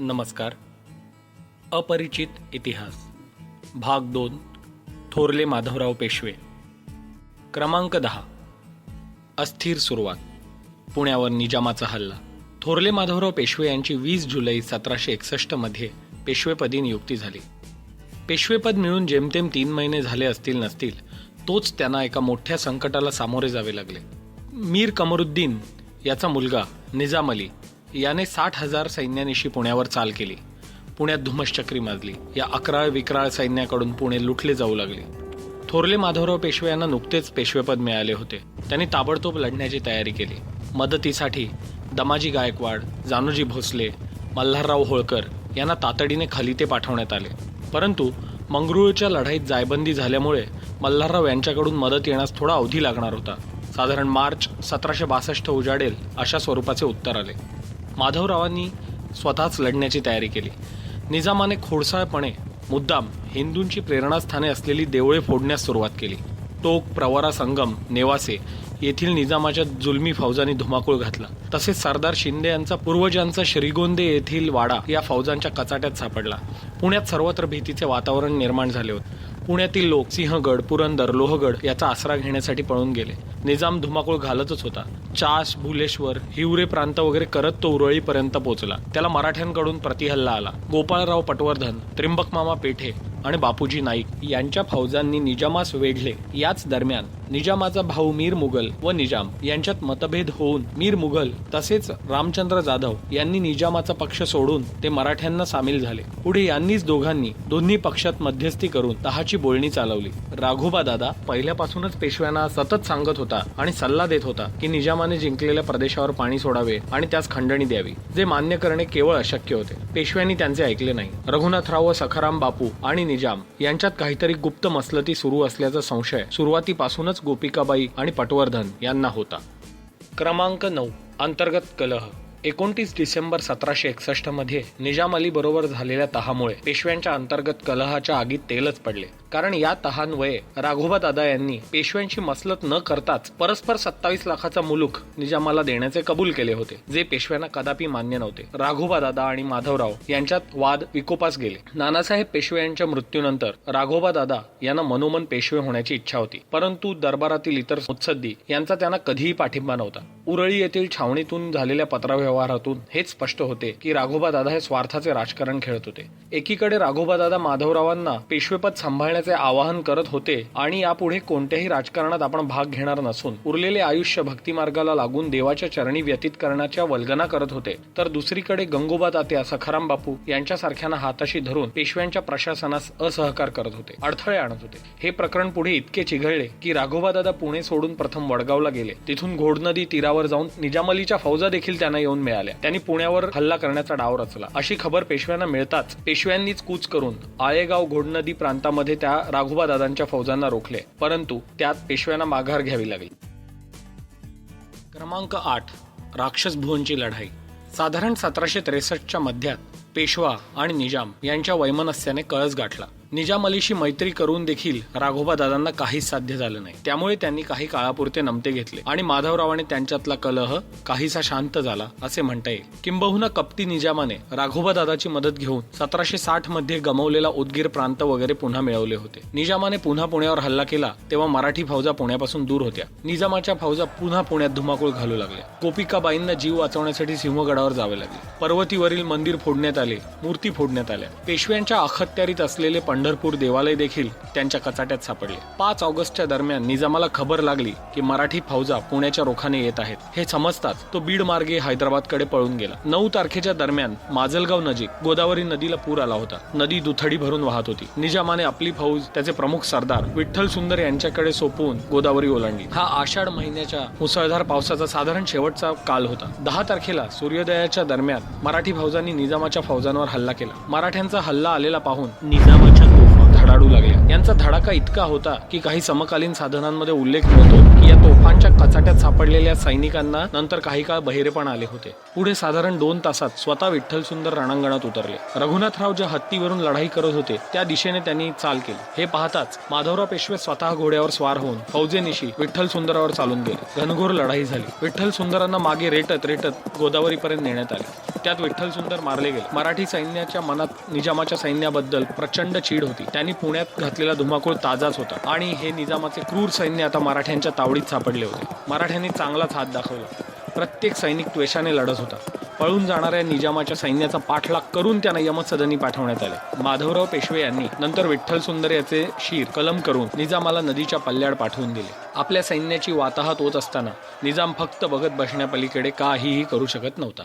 नमस्कार. अपरिचित इतिहास. भाग दोन थोरले माधवराव पेशवे. क्रमांक दहा. अस्थिर सुरुवात. पुण्यावर निजामाचा हल्ला. थोरले माधवराव पेशवे यांची वीस जुलै सतराशे एकसष्टमध्ये पेशवेपदी नियुक्ती झाली. पेशवेपद मिळून जेमतेम तीन महिने झाले असतील नसतील तोच त्यांना एका मोठ्या संकटाला सामोरे जावे लागले. मीर कमरुद्दीन याचा मुलगा निजाम अली याने साठ हजार सैन्यानिशी पुण्यावर चाल केली. पुण्यात धुमश्चक्री माजली. या अकराळ विक्राळ सैन्याकडून पुणे लुटले जाऊ लागले. थोरले माधवराव पेशवे यांना नुकतेच पेशवेपद मिळाले होते. त्यांनी ताबडतोब लढण्याची तयारी केली. मदतीसाठी दमाजी गायकवाड जानुजी भोसले मल्हारराव होळकर यांना तातडीने खलिते पाठवण्यात आले. परंतु मंगरुळच्या लढाईत जायबंदी झाल्यामुळे मल्हारराव यांच्याकडून मदत येण्यास थोडा अवधी लागणार होता. साधारण मार्च सतराशे बासष्ट उजाडेल अशा स्वरूपाचे उत्तर आले. माधवरावांनी स्वतःच लढण्याची तयारी केली. निजामाने खोडसाळपणे मुद्दाम हिंदूंची प्रेरणास्थाने असलेली देवळे फोडण्यास सुरुवात केली. टोक प्रवारा संगम नेवासे येथील निजामाच्या जुलमी फौजांनी धुमाकूळ घातला. तसेच सरदार शिंदे यांचा पूर्वजांचा श्रीगोंदे येथील वाडा या फौजांच्या कचाट्यात सापडला. पुण्यात सर्वत्र भीतीचे वातावरण निर्माण झाले होते. पुण्यातील लोक सिंहगड पुरंदर लोहगड याचा आसरा घेण्यासाठी पळून गेले. निजाम धुमाकूळ घालतच होता. चास भुलेश्वर हिवरे प्रांत वगैरे करत तो उरळीपर्यंत पोहोचला. त्याला मराठ्यांकडून प्रतिहल्ला आला. गोपाळराव पटवर्धन त्रिंबकमामा पेठे आणि बापूजी नाईक यांच्या फौजांनी निजामास वेढले. याच दरम्यान निजामाचा भाऊ मीर मुघल व निजाम यांच्यात मतभेद होऊन मीर मुघल तसेच रामचंद्र जाधव यांनी निजामाचा पक्ष सोडून ते मराठ्यांना सामील झाले. पुढे यांनीच दोघांनी दोन्ही पक्षात मध्यस्थी करून तहाची बोलणी चालवली. राघोबा दादा पहिल्यापासूनच पेशव्यांना सतत सांगत होता आणि सल्ला देत होता की निजामाने जिंकलेल्या प्रदेशावर पाणी सोडावे आणि त्यास खंडणी द्यावी जे मान्य करणे केवळ अशक्य होते. पेशव्यांनी त्यांचे ऐकले नाही. रघुनाथराव व सखाराम बापू आणि निजाम यांच्यात काहीतरी गुप्त मसलती सुरू असल्याचा संशय सुरुवातीपासूनच गोपिकाबाई आणि पटवर्धन यांना होता. क्रमांक नऊ अंतर्गत कलह. एकोणतीस डिसेंबर सतराशे एकसष्टमध्ये निजाम अली बरोबर झालेल्या तहामुळे पेशव्यांच्या अंतर्गत कलहाच्या आगीत तेलच पडले. कारण या तहान्वये राघोबा दादा यांनी पेशव्यांची मसलत न करताच परस्पर सत्तावीस लाखाचा मुलूक निजामाला देण्याचे कबूल केले होते जे पेशव्यांना कदापि मान्य नव्हते. राघोबा दादा आणि माधवराव यांच्यात वाद विकोपास गेले. नानासाहेब पेशवे यांच्या मृत्यूनंतर राघोबा दादा यांना मनोमन पेशवे होण्याची इच्छा होती. परंतु दरबारातील इतर मुत्सद्दी यांचा त्यांना कधीही पाठिंबा नव्हता. उरळी येथील छावणीतून झालेल्या व्यवहारातून हेच स्पष्ट होते की राघोबा दादा हे स्वार्थाचे राजकारण खेळत होते. एकीकडे राघोबा दादा माधवरावांना पेशवेपद सांभाळण्याचे आवाहन करत होते आणि यापुढे कोणत्याही राजकारणात आपण भाग घेणार नसून उरलेले आयुष्य भक्तिमार्गाला लागून देवाच्या चरणी व्यतीत करण्याच्या वल्गना करत होते. तर दुसरीकडे गंगोबा तात्या सखाराम बापू यांच्यासारख्यांना हाताशी धरून पेशव्यांच्या प्रशासनास असहकार करत होते. अडथळे आणत होते. हे प्रकरण पुढे इतके चिघळले की राघोबा दादा पुणे सोडून प्रथम वडगावला गेले. तिथून घोड नदी तीरावर जाऊन निजामलीच्या फौजा देखील त्यांना येऊन मिळाल्या त्यांनी पुण्यावर हल्ला करण्याचा डाव रचला. अशी खबर पेशव्यांना मिळताच पेशव्यांनीच कूच करून आळेगाव घोडनदी प्रांतामध्ये त्या राघोबा दादांच्या फौजांना रोखले. परंतु त्यात पेशव्यांना माघार घ्यावी लागली. क्रमांक आठ राक्षस भुवनची लढाई. साधारण सतराशे त्रेसष्टच्या मध्यात पेशवा आणि निजाम यांच्या वैमनस्याने कळस गाठला. निजाम अलीशी मैत्री करून देखील राघोबा दादांना काहीच साध्य झालं नाही. त्यामुळे त्यांनी काही काळापुरते नमते घेतले. आणि माधवरावाने त्यांच्यातला कलह काहीसा शांत झाला असे म्हणता येईल. किंबहुना कप्ती निजामाने राघोबा दादाची मदत घेऊन सतराशे साठमध्ये गमावलेला उदगीर प्रांत वगैरे पुन्हा मिळवले होते. निजामाने पुन्हा पुण्यावर हल्ला केला तेव्हा मराठी फौजा पुण्यापासून दूर होत्या. निजामाच्या फौजा पुन्हा पुण्यात धुमाकूळ घालू लागल्या. गोपिकाबाईंना जीव वाचवण्यासाठी सिंहगडावर जावे लागले. पर्वतीवरील मंदिर फोडण्यात आले मूर्ती फोडण्यात आल्या. पेशव्यांच्या अखत्यारीत असलेले पण पंढरपूर देवालय देखील त्यांच्या कचाट्यात सापडले. पाच ऑगस्टच्या दरम्यान निजामाला खबर लागली की मराठी फौजा पुण्याच्या रोखाने येत आहेत. हे समजताच तो बीड मार्गे हैदराबादकडे पळून गेला. नऊ तारखेच्या दरम्यान माजलगाव नजीक गोदावरी नदीला पूर आला होता. नदी दुथडी भरून वाहत होती. निजामाने आपली फौज त्याचे प्रमुख सरदार विठ्ठल सुंदर यांच्याकडे सोपवून गोदावरी ओलांडली. हा आषाढ महिन्याच्या मुसळधार पावसाचा साधारण शेवटचा काल होता. दहा तारखेला सूर्योदयाच्या दरम्यान मराठी फौजांनी निजामाच्या फौजांवर हल्ला केला. मराठ्यांचा हल्ला आलेला पाहून निजामाच्या तोफा लागल्या. यांचा धडाका इतका होता की काही समकालीन साधनांमध्ये उल्लेख नव्हतो या तोफांच्या कचाट्यात सापडलेल्या सैनिकांना नंतर काही काळ बहिरेपण आले होते. पुढे साधारण दोन तासात स्वतः विठ्ठल सुंदर रणांगणात उतरले. रघुनाथराव ज्या हत्तीवरून लढाई करत होते त्या दिशेने त्यांनी चाल केली. हे पाहताच माधवराव पेशवे स्वतः घोड्यावर स्वार होऊन फौजेनिशी विठ्ठल सुंदरावर चालून गेले. घनघोर लढाई झाली. विठ्ठल सुंदरांना मागे रेटत रेटत गोदावरीपर्यंत नेण्यात आले. त्यात विठ्ठल सुंदर मारले गेले. मराठी सैन्याच्या मनात निजामाच्या सैन्याबद्दल प्रचंड चीड होती. त्यांनी पुण्यात घातलेला धुमाकूळ ताजाच होता. आणि हे निजामाचे क्रूर सैन्य आता मराठ्यांच्या तावडीत सापडले होते. मराठ्यांनी चांगलाच हात दाखवला. प्रत्येक सैनिक त्वेषाने लढत होता. पळून जाणाऱ्या निजामाच्या सैन्याचा पाठलाग करून त्यांना यमसदनी पाठवण्यात आले. माधवराव पेशवे यांनी नंतर विठ्ठल सुंदर याचे शीर कलम करून निजामाला नदीच्या पल्ल्याड पाठवून दिले. आपल्या सैन्याची वाताहत होत असताना निजाम फक्त बघत बसण्यापलीकडे काहीही करू शकत नव्हता.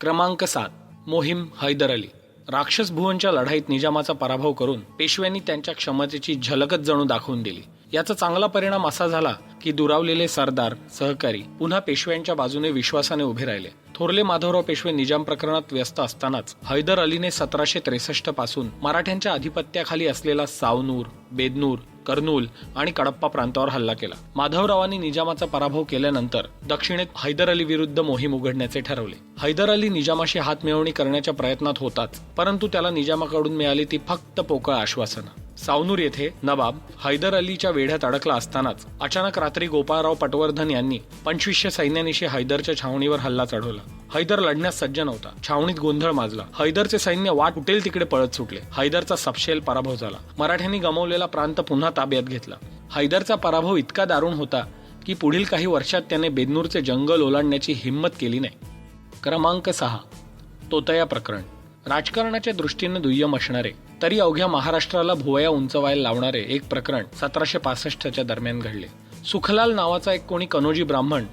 क्रमांक सात मोहीम हैदर अली. राक्षस भुवनच्या लढाईत निजामाचा पराभव करून पेशव्यांनी त्यांच्या क्षमतेची झलकच जणू दाखवून दिली. याचा चांगला परिणाम असा झाला की दुरावलेले सरदार सहकारी पुन्हा पेशव्यांच्या बाजूने विश्वासाने उभे राहिले. थोरले माधवराव पेशवे निजाम प्रकरणात व्यस्त असतानाच हैदर अलीने सतराशे त्रेसष्टपासून मराठ्यांच्या अधिपत्याखाली असलेला सावनूर बेदनूर कर्नूल आणि कडप्पा प्रांतावर हल्ला केला. माधवरावांनी निजामाचा पराभव केल्यानंतर दक्षिणेत हैदर अली विरुद्ध मोहीम उघडण्याचे ठरवले. हैदर अली निजामाशी हातमिळवणी करण्याच्या प्रयत्नात होताच परंतु त्याला निजामाकडून मिळाली ती फक्त पोकळ आश्वासनं. सावनूर येथे नवाब हैदर अलीच्या वेढ्यात अडकला असतानाच अचानक रात्री गोपाळराव पटवर्धन यांनी पंचवीसशे सैन्यानिशी हैदरच्या छावणीवर हल्ला चढवला. हैदर लढण्यास सज्ज नव्हता. छावणीत गोंधळ माजला. हैदरचे सैन्य वाट उठेल तिकडे पळत सुटले. हैदरचा सपशेल पराभव झाला. मराठ्यांनी गमावलेला प्रांत पुन्हा ताब्यात घेतला. हैदरचा पराभव इतका दारुण होता की पुढील काही वर्षात त्याने बेदनूरचे जंगल ओलांडण्याची हिंमत केली नाही. क्रमांक सहा. तोतया प्रकरण. राजकारणाच्या दृष्टीने दुय्यम असणारे तरी अवघ्या महाराष्ट्राला भुवया उंचवायला लावणारे एक प्रकरण सतराशे पासष्टच्या दरम्यान घडले. सुखलाल नावाचा एक कोणी कनोजी ब्राह्मण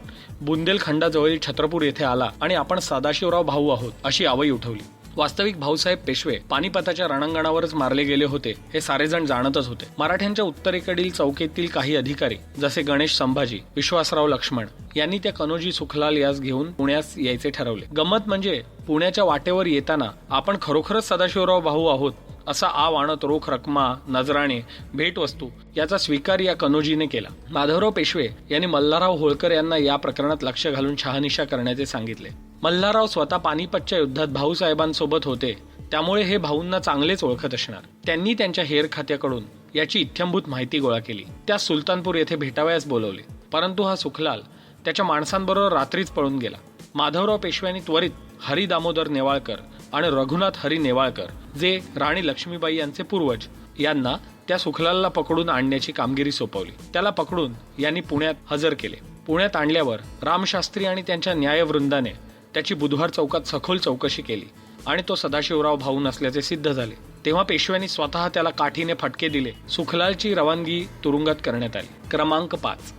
बुंदेलखंडाजवळील छत्रपूर येथे आला आणि आपण सदाशिवराव भाऊ आहोत अशी आवई उठवली. वास्तविक भाऊसाहेब पेशवे पानिपताच्या रणांगणावरच मारले गेले होते हे सारेजण जाणतच होते. मराठ्यांच्या उत्तरेकडील चौकीतील काही अधिकारी जसे गणेश संभाजी विश्वासराव लक्ष्मण यांनी त्या कनोजी सुखलाल यास घेऊन पुण्यास यायचे ठरवले. गंमत म्हणजे पुण्याच्या वाटेवर येताना आपण खरोखरच सदाशिवराव भाऊ आहोत असा आव आणत रोख रकमा नजराणे भेटवस्तू याचा स्वीकार या कनोजीने केला. माधवराव पेशवे यांनी मल्हारराव होळकर यांना या प्रकरणात लक्ष घालून शहानिशा करण्याचे सांगितले. मल्हारराव स्वतः पानिपतच्या युद्धात भाऊसाहेबांसोबत होते. त्यामुळे हे भाऊंना चांगलेच ओळखत असणार. त्यांनी त्यांच्या हेर खात्याकडून याची इत्थंभूत माहिती गोळा केली. त्या सुलतानपूर येथे भेटावयास बोलवले. परंतु हा सुखलाल त्याच्या माणसांबरोबर रात्रीच पळून गेला. माधवराव पेशव्यांनी त्वरित हरी दामोदर नेवाळकर आणि रघुनाथ हरी नेवाळकर जे राणी लक्ष्मीबाई यांचे पूर्वज यांना त्या सुखलालला पकडून आणण्याची कामगिरी सोपवली. त्याला पकडून यांनी पुण्यात हजर केले. पुण्यात आणल्यावर रामशास्त्री आणि त्यांच्या न्यायवृंदाने त्याची बुधवार चौकात सखोल चौकशी केली आणि तो सदाशिवराव भाऊ नसल्याचे सिद्ध झाले. तेव्हा पेशव्यांनी स्वतः त्याला काठीने फटके दिले. सुखलालची रवानगी तुरुंगात करण्यात आली. क्रमांक पाच.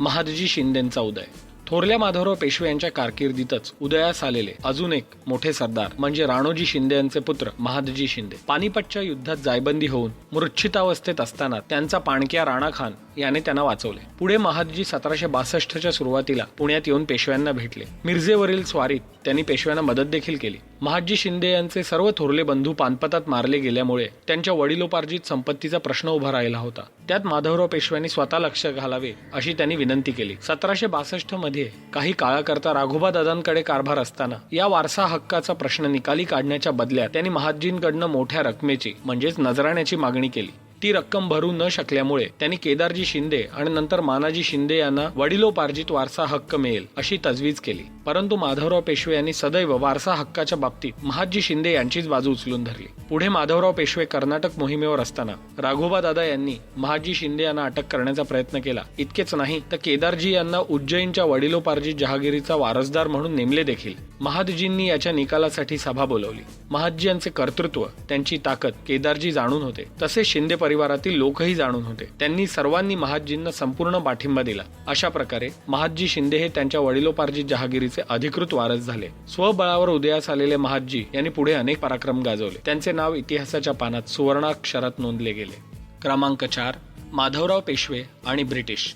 महादजी शिंदेचा उदय. थोरल्या माधवराव पेशवे यांच्या कारकिर्दीतच उदयास आलेले अजून एक मोठे सरदार म्हणजे राणोजी शिंदे यांचे पुत्र महादजी शिंदे. पानिपतच्या युद्धात जायबंदी होऊन मृच्छितावस्थेत असताना त्यांचा पाणक्या राणा खान याने त्यांना वाचवले. पुढे महादजी सतराशे बासष्टच्या सुरुवातीला पुण्यात येऊन पेशव्यांना भेटले. मिरजेवरील स्वारीत त्यांनी पेशव्यांना मदत देखील केली. महादजी शिंदे यांचे सर्व थोरले बंधू पानपतात मारले गेल्यामुळे त्यांच्या वडिलोपार्जित संपत्तीचा प्रश्न उभा राहिला होता. त्यात माधवराव पेशव्यांनी स्वतः लक्ष घालावे अशी त्यांनी विनंती केली. सतराशे बासष्टमध्ये काही काळाकरता राघोबा दादांकडे कारभार असताना या वारसा हक्काचा प्रश्न निकाली काढण्याच्या बदल्यात त्यांनी महाजींकडनं मोठ्या रकमेची म्हणजेच नजराण्याची मागणी केली. ती रक्कम भरू न शकल्यामुळे त्यांनी केदारजी शिंदे आणि नंतर मानाजी शिंदे यांना वडिलोपार्जित वारसा हक्क मिळेल अशी तजवीज केली. परंतु माधवराव पेशवे यांनी सदैव वारसा हक्काच्या बाबतीत महादजी शिंदे यांचीच बाजू उचलून धरली. पुढे माधवराव पेशवे कर्नाटक मोहिमेवर असताना राघोबा दादा यांनी महाजी शिंदे यांना अटक करण्याचा प्रयत्न केला. इतकेच नाही तर केदारजी यांना उज्जैनच्या वडिलोपार्जित जहागिरीचा वारसदार म्हणून नेमले देखील महादजींनी याच्या निकालासाठी सभा बोलवली. महादजी यांचे कर्तृत्व त्यांची ताकद केदारजी जाणून होते. तसेच शिंदे परिवारातील लोकही जाणून होते. त्यांनी सर्वांनी महादजींना संपूर्ण पाठिंबा दिला. अशा प्रकारे महादजी शिंदे हे त्यांच्या वडिलोपार्जित जहागिरीचे अधिकृत वारस झाले. स्वबळावर उदयास आलेले महादजी यांनी पुढे अनेक पराक्रम गाजवले. त्यांचे नाव इतिहासाच्या पानात सुवर्णाक्षरात नोंदले गेले. क्रमांक चार माधवराव पेशवे आणि ब्रिटिश.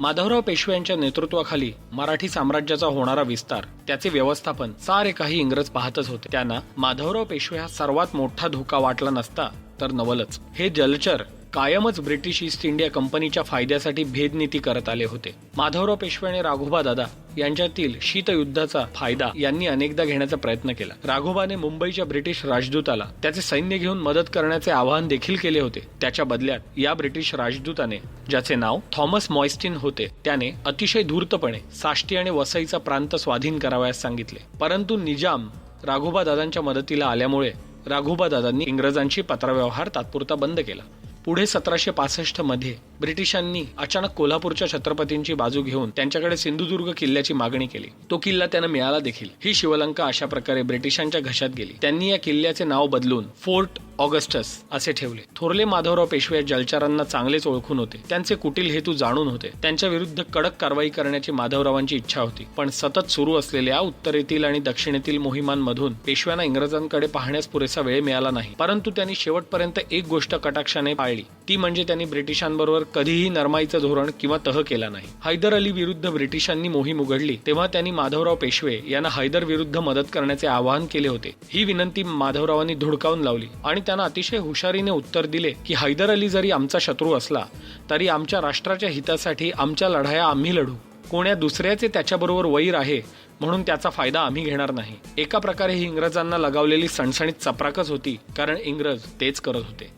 माधवराव पेशवे यांच्या नेतृत्वाखाली मराठी साम्राज्याचा होणारा विस्तार त्याचे व्यवस्थापन सारे काही इंग्रज पाहतच होते. त्यांना माधवराव पेशवे हा सर्वात मोठा धोका वाटला नसता तर नवलच. हे जलचर कायमच ब्रिटिश ईस्ट इंडिया कंपनीच्या फायद्यासाठी भेदनीती करत आले होते. माधवराव पेशवे आणि राघोबा दादा यांच्यातील शीतयुद्धाचा फायदा यांनी अनेकदा घेण्याचा प्रयत्न केला. राघोबाने मुंबईच्या ब्रिटिश राजदूताला त्याचे सैन्य घेऊन मदत करण्याचे आवाहन देखील केले होते. त्याच्या बदल्यात या ब्रिटिश राजदूताने ज्याचे नाव थॉमस मॉइस्टिन होते त्याने अतिशय धूर्तपणे साष्टी आणि वसईचा प्रांत स्वाधीन करावयास सांगितले. परंतु निजाम राघोबा दादांच्या मदतीला आल्यामुळे राघोबा दादांनी इंग्रजांची पत्रव्यवहार तात्पुरता बंद केला. पुढे सतराशे पासष्टमध्ये ब्रिटिशांनी अचानक कोल्हापूरच्या छत्रपतींची बाजू घेऊन त्यांच्याकडे सिंधुदुर्ग किल्ल्याची मागणी केली. तो किल्ला त्यांना मिळाला देखील. ही शिवलंका अशा प्रकारे ब्रिटिशांच्या घशात गेली. त्यांनी या किल्ल्याचे नाव बदलून फोर्ट ऑगस्टस असे ठेवले. थोरले माधवराव पेशवे जलचारांना चांगलेच ओळखून होते. त्यांचे कुटील हेतू जाणून होते. त्यांच्या विरुद्ध कडक कारवाई करण्याची माधवरावांची इच्छा होती. पण सतत सुरू असलेल्या उत्तरेतील आणि दक्षिणेतील मोहिमांमधून पेशव्यांना इंग्रजांकडे पाहण्यास पुरेसा वेळ मिळाला नाही. परंतु त्यांनी शेवटपर्यंत एक गोष्ट कटाक्षाने पाळली. ती म्हणजे त्यांनी ब्रिटिशांबरोबर कधीही नरमाईचं धोरण किंवा तह केला नाही. हैदर अली विरुद्ध ब्रिटिशांनी मोहीम उघडली तेव्हा त्यांनी माधवराव पेशवे यांना हैदर विरुद्ध मदत करण्याचे आवाहन केले होते. ही विनंती माधवरावांनी धुडकावून लावली आणि त्यांना अतिशय हुशारीने उत्तर दिले की हैदर अली जरी आमचा शत्रू असला तरी आमच्या राष्ट्राच्या हितासाठी आमच्या लढाया आम्ही लढू. कोण्या दुसऱ्याचे त्याच्याबरोबर वैर आहे म्हणून त्याचा फायदा आम्ही घेणार नाही. एका प्रकारे ही इंग्रजांना लगावलेली सणसणीत चपराकच होती कारण इंग्रज तेच करत होते.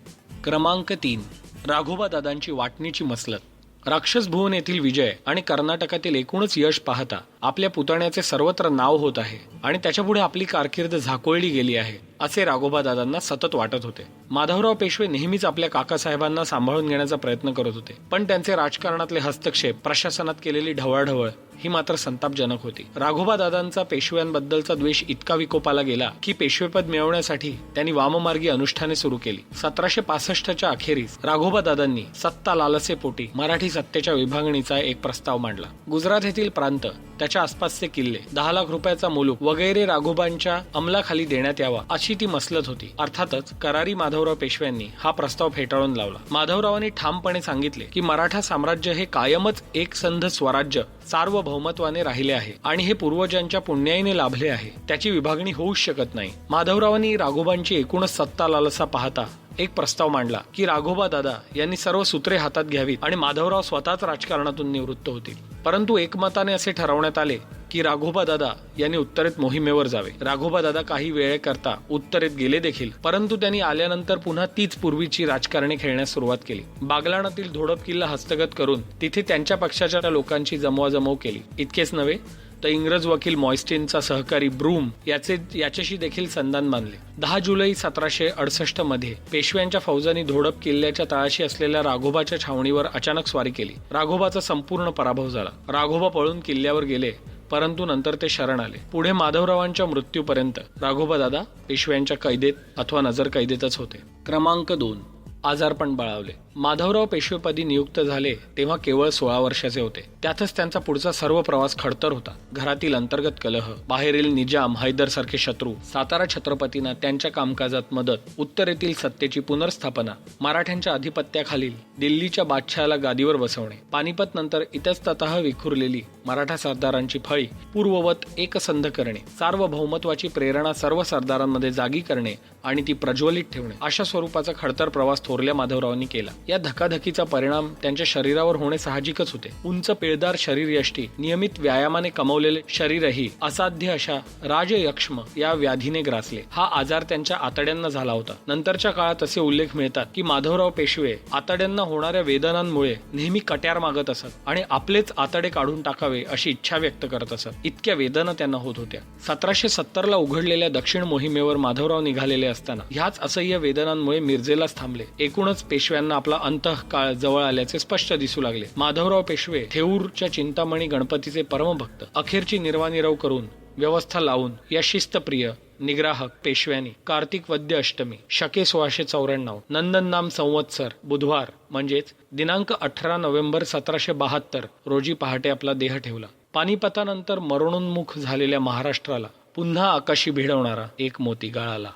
क्रमांक तीन. राघोबा दादांची वाटणीची मसलत. राक्षस भुवन येथील विजय आणि कर्नाटकातील एकूणच यश पाहता आपल्या पुतण्याचे सर्वत्र नाव होत आहे आणि त्याच्यापुढे आपली कारकीर्द झाकोळली गेली आहे असे राघोबा दादांना सतत वाटत होते. माधवराव पेशवे नेहमीच आपल्या काकासाहेबांना सांभाळून घेण्याचा प्रयत्न करत होते. पण त्यांचे राजकारणातले हस्तक्षेप प्रशासनात केलेली ढवळढवळ ही मात्र संतापजनक होती. राघोबा दादांचा पेशव्यांबद्दलचा द्वेष इतका विकोपाला गेला की पेशवेपद मिळवण्यासाठी त्यांनी वाममार्गी अनुष्ठाने सुरू केली. सतराशे पासष्टच्या अखेरीस राघोबा दादांनी सत्ता लालसेपोटी मराठी सत्तेच्या विभागणीचा एक प्रस्ताव मांडला. गुजरात येथील प्रांत त्याच्या आसपासचे किल्ले दहा लाख रुपयाचा मुलूक वगैरे राघोबांच्या अंमलाखाली देण्यात यावा अशी ती मसलत होती. अर्थातच करारी माधवराव पेशव्यांनी हा प्रस्ताव फेटाळून लावला. माधवरावांनी ठामपणे सांगितले की मराठा साम्राज्य हे कायमच एकसंध स्वराज्य सार्वभौमत्वाने राहिले आहे आणि हे पूर्वजांच्या पुण्याईने लाभले आहे. त्याची विभागणी होऊच शकत नाही. माधवरावांनी राघोबांची एकूणच सत्ता लालसा पाहता एक प्रस्ताव मांडला की राघोबा दादा यांनी सर्व सूत्रे हातात घ्यावीत आणि माधवराव स्वतःच राजकारणातून निवृत्त होतील. परंतु एकमताने असे ठरवण्यात आले की राघोबा दादा यांनी उत्तरेत मोहिमेवर जावे. राघोबा दादा काही वेळेकरता उत्तरेत गेले देखील परंतु त्यांनी आल्यानंतर पुन्हा तीच पूर्वीची राजकारणी खेळण्यास सुरुवात केली. बागलाणातील धोडप किल्ला हस्तगत करून तिथे त्यांच्या पक्षाच्या लोकांची जमवाजमव केली. इतकेच नव्हे तर इंग्रज वकील मॉइस्टिनचा सहकारी ब्रूम याचे याच्याशी देखील संधान बांधले. दहा जुलै सतराशे अडसष्टमध्ये पेशव्यांच्या फौजांनी धोडप किल्ल्याच्या तळाशी असलेल्या राघोबाच्या छावणीवर अचानक स्वारी केली. राघोबाचा संपूर्ण पराभव झाला. राघोबा पळून किल्ल्यावर गेले परंतु नंतर ते शरण आले. पुढे माधवरावांच्या मृत्यूपर्यंत राघोबा दादा पेशव्यांच्या कैदेत अथवा नजर कैदेतच होते. क्रमांक दोन. आजारपण बळावले. माधवराव पेशवेपदी नियुक्त झाले तेव्हा केवळ सोळा वर्षाचे होते. त्यातच त्यांचा पुढचा सर्व प्रवास खडतर होता. घरातील अंतर्गत कलह बाहेरील निजाम हैदर सारखे शत्रू सातारा छत्रपतींना त्यांच्या कामकाजात मदत उत्तरेतील सत्तेची पुनर्स्थापना मराठ्यांच्या अधिपत्याखालील दिल्लीच्या बादशहाला गादीवर बसवणे पानिपत नंतर इतस्ततः विखुरलेली मराठा सरदारांची फळी पूर्ववत एकसंध करणे सार्वभौमत्वाची प्रेरणा सर्व सरदारांमध्ये जागी करणे आणि ती प्रज्वलित ठेवणे. अशा स्वरूपाचा खडतर प्रवास थोरल्या माधवरावांनी केला. या धकाधकीचा परिणाम त्यांच्या शरीरावर होणे साहजिकच होते. उंच पिळदार शरीर यष्टी नियमित व्यायामाने कमवलेले शरीरही असाध्य अशा राजयक्ष्म या व्याधीने ग्रासले. हा आजार त्यांच्या आतड्यांना झाला होता. नंतरच्या काळात असे उल्लेख मिळतात की माधवराव पेशवे आतड्यांना होणाऱ्या वेदनांमुळे नेहमी कट्यार मागत असत आणि आपलेच आतडे काढून टाकावे अशी इच्छा व्यक्त करत असत. इतक्या वेदना त्यांना होत होत्या. सतराशे सत्तर ला उघडलेल्या दक्षिण मोहिमेवर माधवराव निघालेले असताना. ह्याच असह्य वेदनांमुळे मिरजेलाच थांबले. एकूणच पेशव्यांना आपला अंतःकाळ जवळ आल्याचे स्पष्ट दिसू लागले. माधवराव पेशवे थेऊरच्या चिंतामणी गणपतीचे परमभक्त अखेरची निर्वानिरव करून व्यवस्था लावून या शिस्तप्रिय निग्राहक पेशव्यांनी कार्तिक वद्य अष्टमी शके सोळाशे चौऱ्याण्णव नंदन नाम संवत्सर बुधवार म्हणजेच दिनांक अठरा नोव्हेंबर सतराशे बहात्तर रोजी पहाटे आपला देह ठेवला. पानिपतानंतर मरणोन्मुख झालेल्या महाराष्ट्राला पुन्हा आकाशी भिडवणारा एक मोती गाळाला.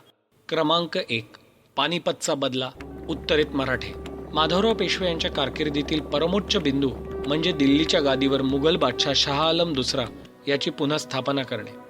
क्रमांक एक पानिपतचा बदला उत्तरेत मराठे. माधवराव पेशवे यांच्या कारकिर्दीतील परमोच्च बिंदू म्हणजे दिल्लीच्या गादीवर मुघल बादशाह शहा आलम दुसरा याची पुन्हा स्थापना करणे.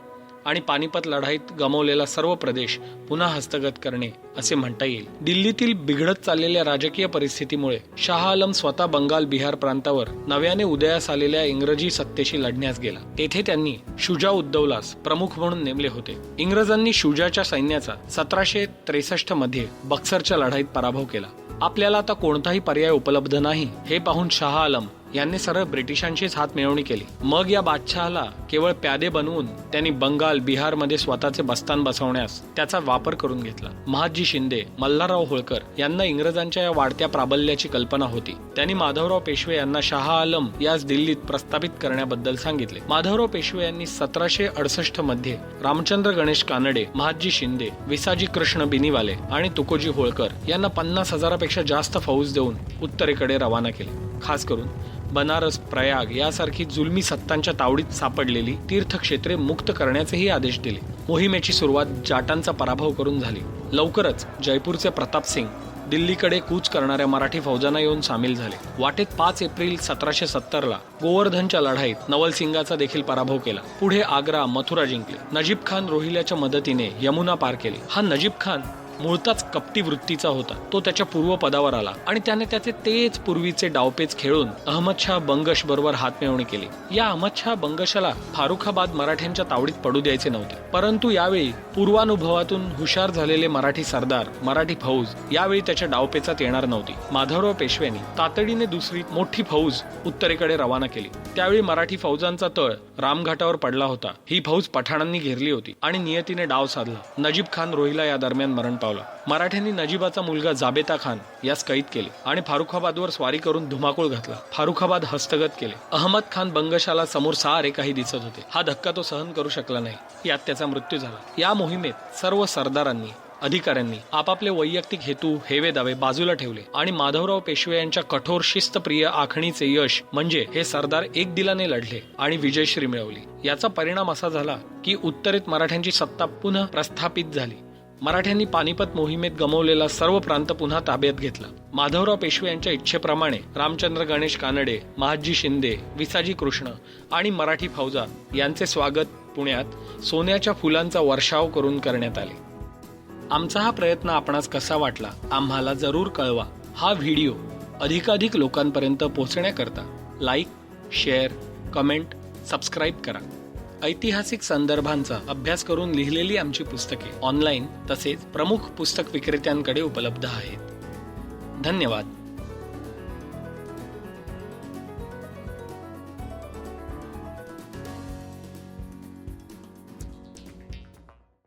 आणि पानिपत लढाईत गमावलेला सर्व प्रदेश पुन्हा हस्तगत करणे असे म्हणता येईल. दिल्लीतील बिघडत चाललेल्या राजकीय परिस्थितीमुळे शाह आलम स्वतः बंगाल बिहार प्रांतावर नव्याने उदयास आलेल्या इंग्रजी सत्तेशी लढण्यास गेला. तेथे त्यांनी शुजा उद्दौलास प्रमुख म्हणून नेमले होते. इंग्रजांनी शुजाच्या सैन्याचा सतराशे त्रेसष्टमध्ये बक्सरच्या लढाईत पराभव केला. आपल्याला आता कोणताही पर्याय उपलब्ध नाही हे पाहून शाह आलम यांनी सरळ ब्रिटिशांशीच हातमिळवणी केली. मग या बादशहाला केवळ प्यादे बनवून त्यांनी बंगाल बिहारमध्ये स्वतःचे बस्तान बसवण्यास त्याचा वापर करून घेतला. महादजी शिंदे मल्हारराव होळकर यांना इंग्रजांच्या या वाढत्या प्राबल्याची कल्पना होती. त्यांनी माधवराव पेशवे यांना शहा आलम यास दिल्लीत प्रस्थापित करण्याबद्दल सांगितले. माधवराव पेशवे यांनी सतराशे अडसष्टमध्ये रामचंद्र गणेश कानडे महादजी शिंदे विसाजी कृष्ण बिनीवाले आणि तुकोजी होळकर यांना पन्नास हजारापेक्षा जास्त फौज देऊन उत्तरेकडे रवाना केले. खास करून बनारस प्रयाग यासारखी जुलमी सत्तांच्या तावडीत सापडलेली तीर्थक्षेत्रे मुक्त करण्याचेही आदेश दिले. मोहिमेची सुरुवात जाटांचा पराभव करून झाली. लवकरच जयपूरचे प्रताप सिंग दिल्लीकडे कूच करणाऱ्या मराठी फौजांना येऊन सामील झाले. वाटेत पाच एप्रिल सतराशे सत्तरला गोवर्धनच्या लढाईत नवलसिंगाचा देखील पराभव केला. पुढे आग्रा मथुरा जिंकले. नजीब खान रोहिल्याच्या मदतीने यमुना पार केली. हा नजीब खान मूळताच कपटी वृत्तीचा होता. तो त्याच्या पूर्वपदावर आला आणि त्याने त्याचे तेच पूर्वीचे डावपेच खेळून अहमद शाह बंगश बरोबर हातमिळवणी केली. या अहमद शाह बंगशाला फारुखाबाद मराठ्यांच्या तावडीत पडू द्यायचे नव्हते. परंतु यावेळी पूर्वानुभवातून हुशार झालेले मराठी सरदार मराठी फौज यावेळी त्याच्या डावपेचात येणार नव्हती. माधवराव पेशव्यांनी तातडीने दुसरी मोठी फौज उत्तरेकडे रवाना केली. त्यावेळी मराठी फौजांचा तळ रामघाटावर पडला होता. ही फौज पठाणांनी घेरली होती आणि नियतीने डाव साधला. नजीब खान रोहिला या दरम्यान मरण पावला. मराठ्यांनी नजीबाचा मुलगा जाबेता खान यास कैद केले आणि फारुखाबादवर स्वारी करून धुमाकूळ घातला. फारुखाबाद हस्तगत केले. अहमद खान बंगशाला समोर सारे काही दिसत होते. हा धक्का तो सहन करू शकला नाही. यात त्याचा मृत्यू झाला. या मोहिमेत सर्व सरदारांनी अधिकाऱ्यांनी आपापले वैयक्तिक हेतू हेवे दावे बाजूला ठेवले आणि माधवराव पेशवे यांच्या कठोर शिस्तप्रिय आखणीचे यश म्हणजे हे सरदार एक दिलाने लढले आणि विजयश्री मिळवली. याचा परिणाम असा झाला की उत्तरेत मराठ्यांची सत्ता पुन्हा प्रस्थापित झाली. मराठ्यांनी पानिपत मोहिमेत गमवलेला सर्व प्रांत पुन्हा ताब्यात घेतला. माधवराव पेशवे यांच्या इच्छेप्रमाणे रामचंद्र गणेश कानडे महाजी शिंदे विसाजी कृष्ण आणि मराठी फौजा यांचे स्वागत पुण्यात सोन्याच्या फुलांचा वर्षाव करून करण्यात आले. आमचा हा प्रयत्न आपणास कसा वाटला आम्हाला जरूर कळवा. हा व्हिडिओ अधिकाधिक लोकांपर्यंत पोहोचण्याकरता लाईक शेअर कमेंट सबस्क्राईब करा. ऐतिहासिक संदर्भांचा अभ्यास करून लिहिलेली आमची पुस्तके ऑनलाईन तसेच प्रमुख पुस्तक विक्रेत्यांकडे उपलब्ध आहेत. धन्यवाद.